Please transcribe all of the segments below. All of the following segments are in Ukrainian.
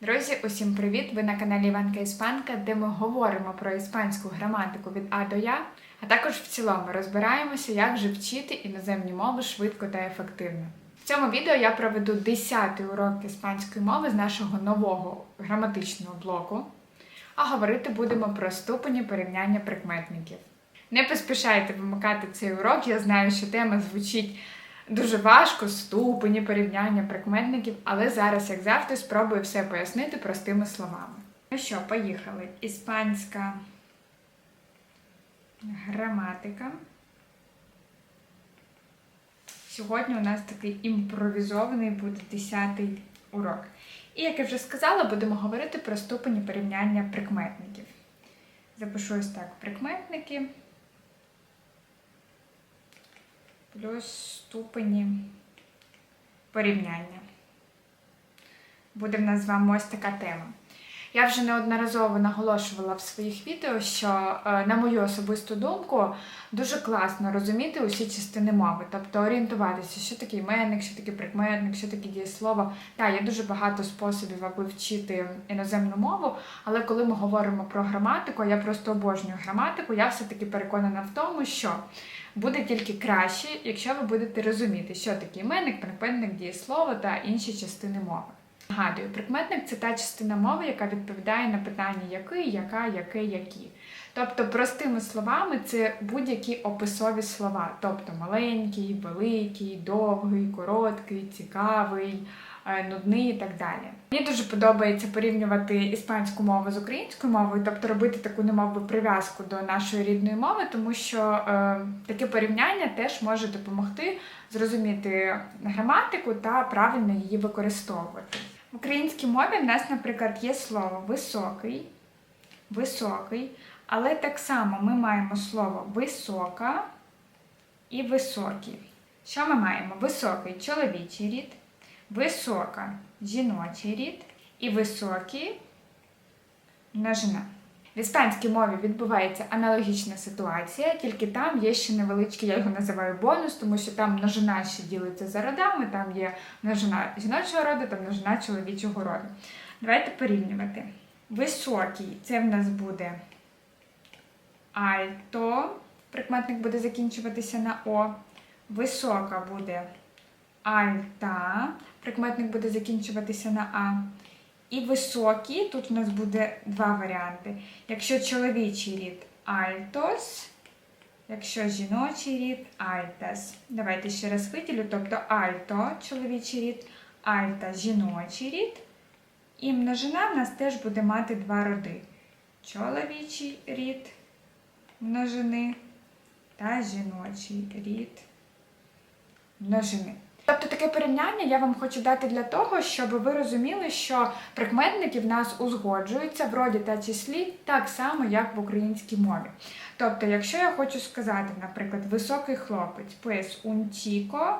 Друзі, усім привіт! Ви на каналі Іванка Іспанка, де ми говоримо про іспанську граматику від А до Я, а також в цілому розбираємося, як же вчити іноземні мови швидко та ефективно. В цьому відео я проведу 10-й урок іспанської мови з нашого нового граматичного блоку, а говорити будемо про ступені порівняння прикметників. Не поспішайте вимикати цей урок, я знаю, що тема звучить Дуже важко, ступені порівняння прикметників, але зараз, як завжди, спробую все пояснити простими словами. Ну що, поїхали. Іспанська граматика. Сьогодні у нас такий імпровізований буде 10-й урок. І, як я вже сказала, будемо говорити про ступені порівняння прикметників. Запишу ось так: прикметники плюс ступені порівняння. Буде в нас з вами ось така тема. Я вже неодноразово наголошувала в своїх відео, що, е, на мою особисту думку, дуже класно розуміти усі частини мови, тобто орієнтуватися, що таке іменник, що таке прикметник, що таке дієслово. Так, є дуже багато способів, аби вчити іноземну мову, але коли ми говоримо про граматику, я просто обожнюю граматику, я все-таки переконана в тому, що буде тільки краще, якщо ви будете розуміти, що таке іменник, прикметник, дієслово та інші частини мови. Нагадую, прикметник це та частина мови, яка відповідає на питання який, яка, який, які. Тобто, простими словами, це будь-які описові слова, тобто маленький, великий, довгий, короткий, цікавий, е, нудний і так далі. Мені дуже подобається порівнювати іспанську мову з українською мовою, тобто робити таку немовби прив'язку до нашої рідної мови, тому що е, таке порівняння теж може допомогти зрозуміти граматику та правильно її використовувати. В українській мові в нас, наприклад, є слово високий, високий, але так само ми маємо слово висока і високий. Що ми маємо? Високий чоловічий рід, висока жіночий рід і високий множина. В іспанській мові відбувається аналогічна ситуація, тільки там є ще невеличкий, я його називаю бонус, тому що там множина ще ділиться за родами, там є множина жіночого роду та множина чоловічого роду. Давайте порівнювати. Високий це в нас буде альто, прикметник буде закінчуватися на О. Висока буде альта, прикметник буде закінчуватися на А. І високі, тут у нас буде два варіанти. Якщо чоловічий рід альтос, якщо жіночий рід альтас. Давайте ще раз виділю, тобто альто чоловічий рід, альта жіночий рід. І множина в нас теж буде мати два роди: чоловічий рід множини та жіночий рід множини. Таке порівняння я вам хочу дати для того, щоб ви розуміли, що прикметники в нас узгоджуються в роді та числі так само, як в українській мові. Тобто, якщо я хочу сказати, наприклад, високий хлопець, un chico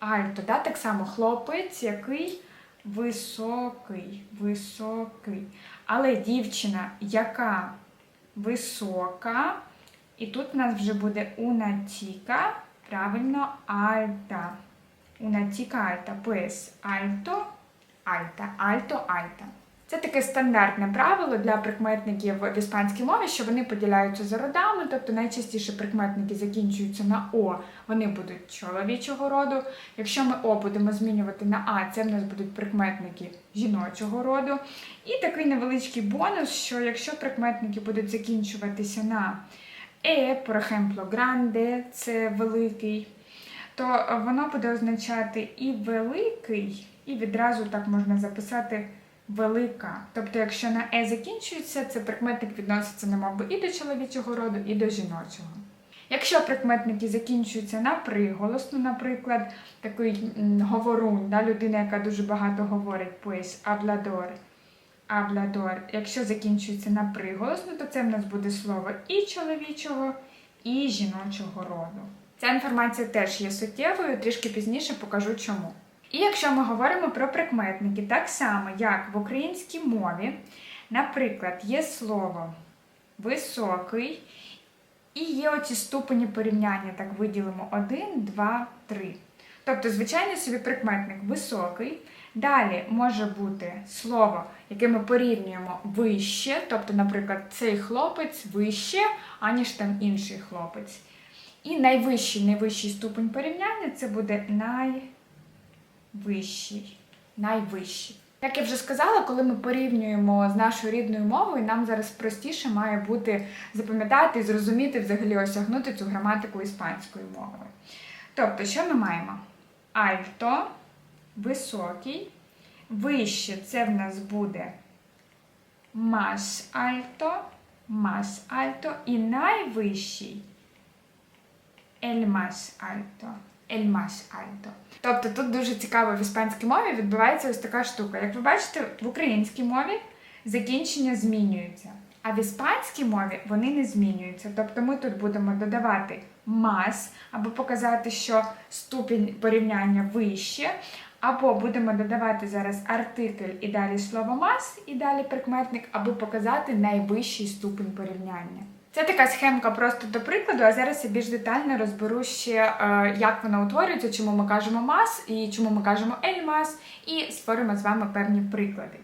alto, да, так само хлопець, який високий, високий. Але дівчина, яка висока, і тут у нас вже буде chica, правильно, alta una chica alta, pues alto, alta, alto, alta. Це таке стандартне правило для прикметників в іспанській мові, що вони поділяються за родами, тобто найчастіше прикметники закінчуються на О, вони будуть чоловічого роду. Якщо ми О будемо змінювати на А, це в нас будуть прикметники жіночого роду. І такий невеличкий бонус, що якщо прикметники будуть закінчуватися на Е, por ejemplo, grande, це великий то воно буде означати і великий, і відразу так можна записати велика. Тобто, якщо на е закінчується, це прикметник відноситься немов би і до чоловічого роду, і до жіночого. Якщо прикметники закінчуються на приголосну, наприклад, такий говорун, да, людина, яка дуже багато говорить, pues hablador, hablador. Якщо закінчується на приголосну, то це в нас буде слово і чоловічого, і жіночого роду. Ця інформація теж є суттєвою, трішки пізніше покажу чому. І якщо ми говоримо про прикметники, так само, як в українській мові, наприклад, є слово високий, і є оці ступені порівняння, так виділимо 1, 2, 3. Тобто, звичайно собі прикметник високий, Далі може бути слово, яке ми порівнюємо вище, тобто, наприклад, цей хлопець вище, аніж там інший хлопець. І найвищий, найвищий ступень порівняння це буде найвищий. Найвищий. Як я вже сказала, коли ми порівнюємо з нашою рідною мовою, нам зараз простіше має бути запам'ятати і зрозуміти, взагалі осягнути цю граматику іспанською мовою. Тобто, що ми маємо? Альто, високий, вище це в нас буде alto, más alto і найвищий el más alto. El más alto. Тобто тут дуже цікаво в іспанській мові відбувається ось така штука. Як ви бачите, в українській мові закінчення змінюються, а в іспанській мові вони не змінюються. Тобто ми тут будемо додавати мас, або показати, що ступінь порівняння вище, або будемо додавати зараз артикль і далі слово мас, і далі прикметник, аби показати найвищий ступінь порівняння. Це така схемка просто до прикладу, а зараз я більш детально розберу ще, е, як вона утворюється, чому ми кажемо мас і чому ми кажемо ельмас, і створимо з вами певні приклади.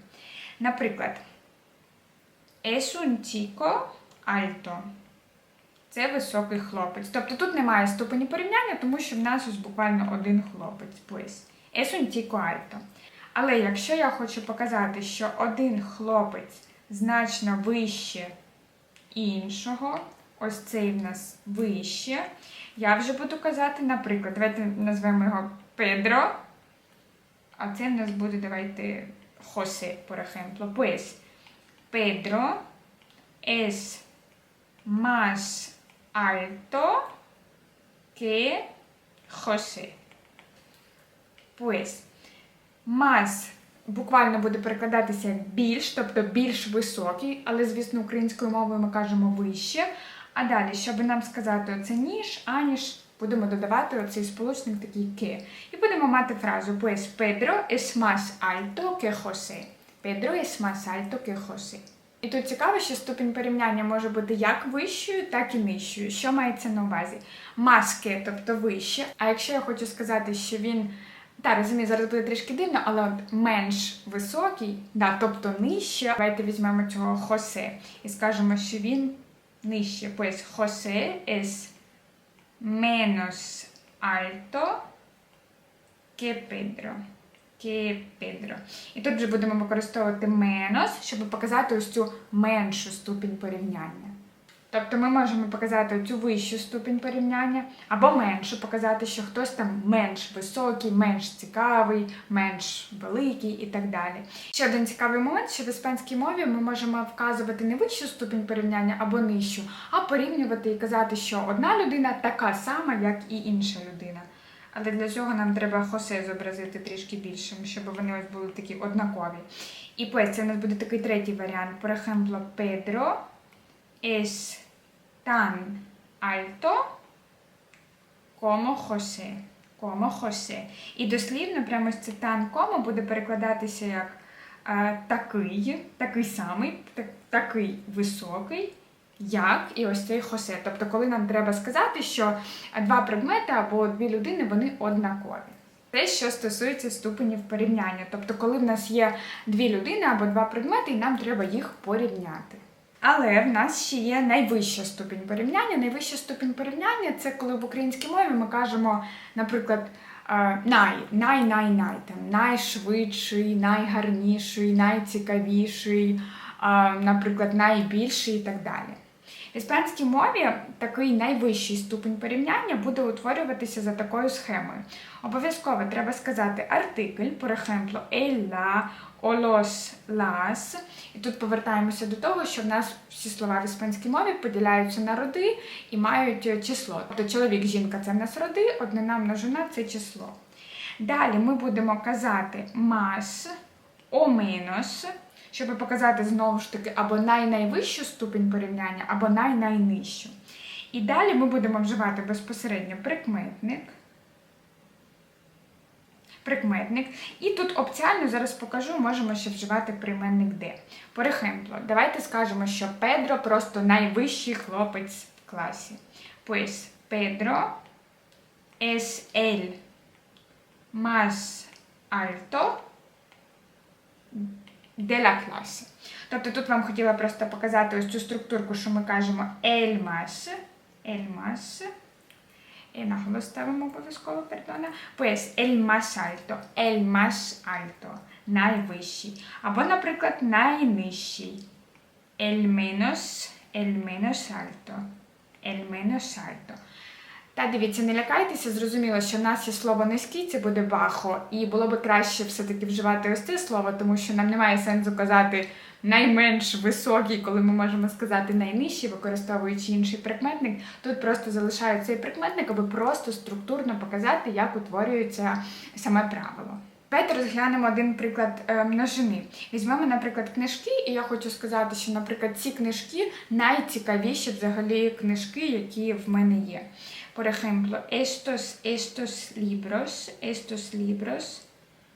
Наприклад, es un chico alto. Це високий хлопець. Тобто тут немає ступені порівняння, тому що в нас ось буквально один хлопець. Pues. Es un chico alto. Але якщо я хочу показати, що один хлопець значно вище іншого, ось цей в нас вище, я вже буду казати, наприклад, давайте назвемо його Педро, а це в нас буде, давайте, Хосе, por ejemplo. Pues, Pedro es más alto que José. Pues, más буквально буде перекладатися більш, тобто більш високий, але, звісно, українською мовою ми кажемо вище. А далі, щоб нам сказати оце ніж, аніж будемо додавати оцей сполучник такий ке. І будемо мати фразу Pues Pedro es más alto que José. Pedro es más alto que José. І тут цікаво, що ступінь порівняння може бути як вищою, так і нижчою. Що мається на увазі? Маски, тобто вище. А якщо я хочу сказати, що він так, розумію, зараз буде трішки дивно, але от менш високий, да, тобто нижче. Давайте візьмемо цього Хосе і скажемо, що він нижче. Pues José es menos alto que Pedro. Que Pedro. І тут вже будемо використовувати menos, щоб показати ось цю меншу ступінь порівняння. Тобто ми можемо показати цю вищу ступінь порівняння, або меншу показати, що хтось там менш високий, менш цікавий, менш великий і так далі. Ще один цікавий момент, що в іспанській мові ми можемо вказувати не вищу ступінь порівняння або нижчу, а порівнювати і казати, що одна людина така сама, як і інша людина. Але для цього нам треба хосе зобразити трішки більшим, щоб вони ось були такі однакові. І pues, це у нас буде такий третій варіант. Por ejemplo, es tan alto como José. Como José. І дослівно прямо це tan como буде перекладатися як такий, такий самий, так, такий високий, як і ось цей Хосе. Тобто, коли нам треба сказати, що два предмети або дві людини вони однакові. Те, що стосується ступенів порівняння. Тобто, коли в нас є дві людини або два предмети, і нам треба їх порівняти. Але в нас ще є найвища ступінь порівняння. Найвища ступінь порівняння це коли в українській мові ми кажемо, наприклад, е, най, най, най, най, там, найшвидший, найгарніший, найцікавіший, е, наприклад, найбільший і так далі. В іспанській мові такий найвищий ступень порівняння буде утворюватися за такою схемою. Обов'язково треба сказати артикль, por ejemplo, el, la, o las. І тут повертаємося до того, що в нас всі слова в іспанській мові поділяються на роди і мають число. Тобто чоловік, жінка це в нас роди, однина множина це число. Далі ми будемо казати más o menos, щоб показати знову ж таки або най-найвищу ступінь порівняння, або най-найнижчу. І далі ми будемо вживати безпосередньо прикметник. Прикметник. І тут опціально зараз покажу, можемо ще вживати прийменник де. Ejemplo, давайте скажемо, що Педро просто найвищий хлопець в класі. Pues Pedro es el más alto la classe. Тобто тут вам хотіла просто показати ось цю структурку, що ми кажемо el más, і наголос ставимо обов'язково, el más alto, el más alto, найвищий. Або, наприклад, найнижчий. Menos alto, el menos alto. Та дивіться, не лякайтеся, зрозуміло, що в нас є слово низький, це буде бахо, і було би краще все-таки вживати ось це слово, тому що нам немає сенсу казати найменш високий, коли ми можемо сказати найнижчий, використовуючи інший прикметник. Тут просто залишаю цей прикметник, аби просто структурно показати, як утворюється саме правило. Давайте розглянемо один приклад е, множини. Візьмемо, наприклад, книжки, і я хочу сказати, що, наприклад, ці книжки найцікавіші взагалі книжки, які в мене є. Por ejemplo, estos, estos libros, estos libros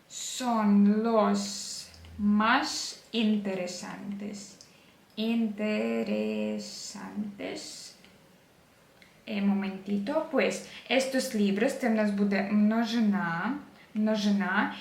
son los más interesantes. Interesantes. Eh, momentito. Pues, estos libros, це в нас буде множина. Множина.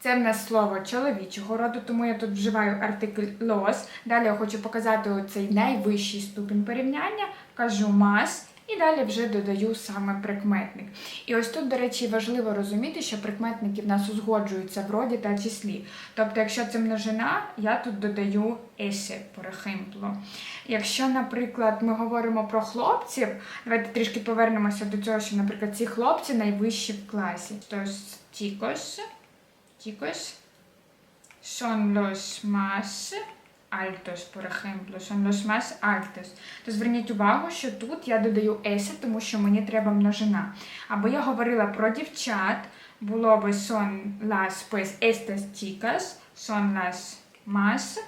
Це в нас слово чоловічого роду, тому я тут вживаю артикль los. Далі я хочу показати цей найвищий ступінь порівняння. Кажу мас. І далі вже додаю саме прикметник. І ось тут, до речі, важливо розуміти, що прикметники в нас узгоджуються в роді та числі. Тобто, якщо це множина, я тут додаю есе, por. Якщо, наприклад, ми говоримо про хлопців, давайте трішки повернемося до цього, що, наприклад, ці хлопці найвищі в класі. Тож, chicos, chicos, son los más altos, por ejemplo, son los más altos. То зверніть увагу, що тут я додаю S, тому що мені треба множина. Або я говорила про дівчат, було би son las, pues, estas chicas, son las más.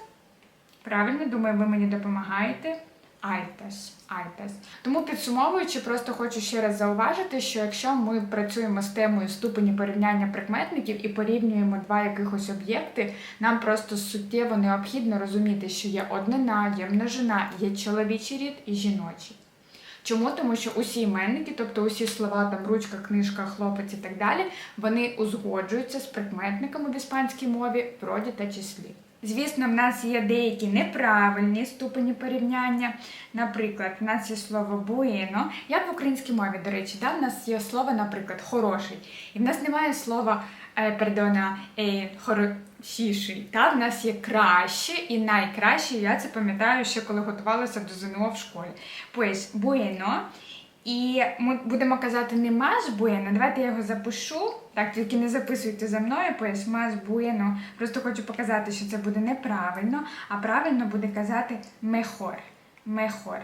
Правильно, думаю, ви мені допомагаєте. Альтас, альтас. Тому підсумовуючи, просто хочу ще раз зауважити, що якщо ми працюємо з темою ступені порівняння прикметників і порівнюємо два якихось об'єкти, нам просто суттєво необхідно розуміти, що є однина, є множина, є чоловічий рід і жіночий. Чому? Тому що усі іменники, тобто усі слова, там ручка, книжка, хлопець і так далі, вони узгоджуються з прикметниками в іспанській мові в роді та числі. Звісно, в нас є деякі неправильні ступені порівняння. Наприклад, в нас є слово bueno, як в українській мові, до речі, да? в нас є слово, наприклад, хороший. І в нас немає слова е, пердона, е, хорошіший. Та? В нас є краще і найкраще. Я це пам'ятаю ще коли готувалася до ЗНО в школі. Pues, bueno. І ми будемо казати не más bueno, давайте я його запишу. Так, тільки не записуйте за мною, пояс más bueno. Просто хочу показати, що це буде неправильно, а правильно буде казати mejor. Mejor.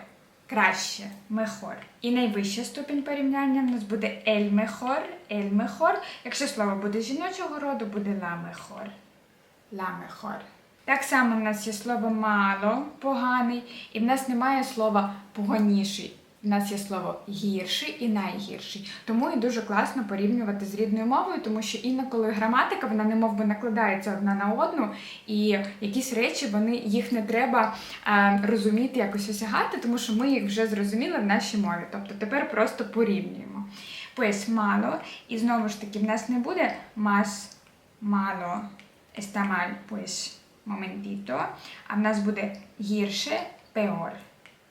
Краще, mejor. І найвища ступінь порівняння в нас буде el mejor. Якщо слово буде жіночого роду, буде. La mejor. Так само в нас є слово мало, поганий, і в нас немає слова поганіший. У нас є слово гірший і найгірший. Тому і дуже класно порівнювати з рідною мовою, тому що інколи граматика вона не би накладається одна на одну, і якісь речі вони їх не треба е, розуміти, якось осягати, тому що ми їх вже зрозуміли в нашій мові. Тобто тепер просто порівнюємо. Pues мало, і знову ж таки, в нас не буде más мало, está mal, pues а в нас буде гірше peor,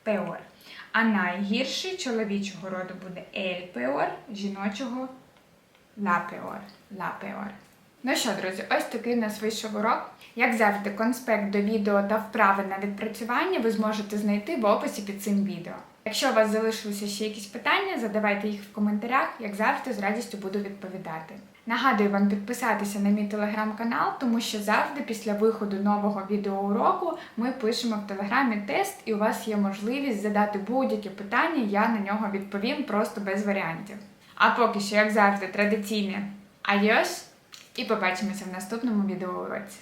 peor. А найгірший чоловічого роду буде peor, жіночого la peor. Ну що, друзі, ось такий у нас вийшов урок. Як завжди, конспект до відео та вправи на відпрацювання ви зможете знайти в описі під цим відео. Якщо у вас залишилися ще якісь питання, задавайте їх в коментарях, як завжди, з радістю буду відповідати. Нагадую вам підписатися на мій телеграм-канал, тому що завжди після виходу нового відеоуроку ми пишемо в телеграмі тест, і у вас є можливість задати будь-яке питання, я на нього відповім просто без варіантів. А поки що, як завжди, традиційне айос, і побачимося в наступному відеоуроці.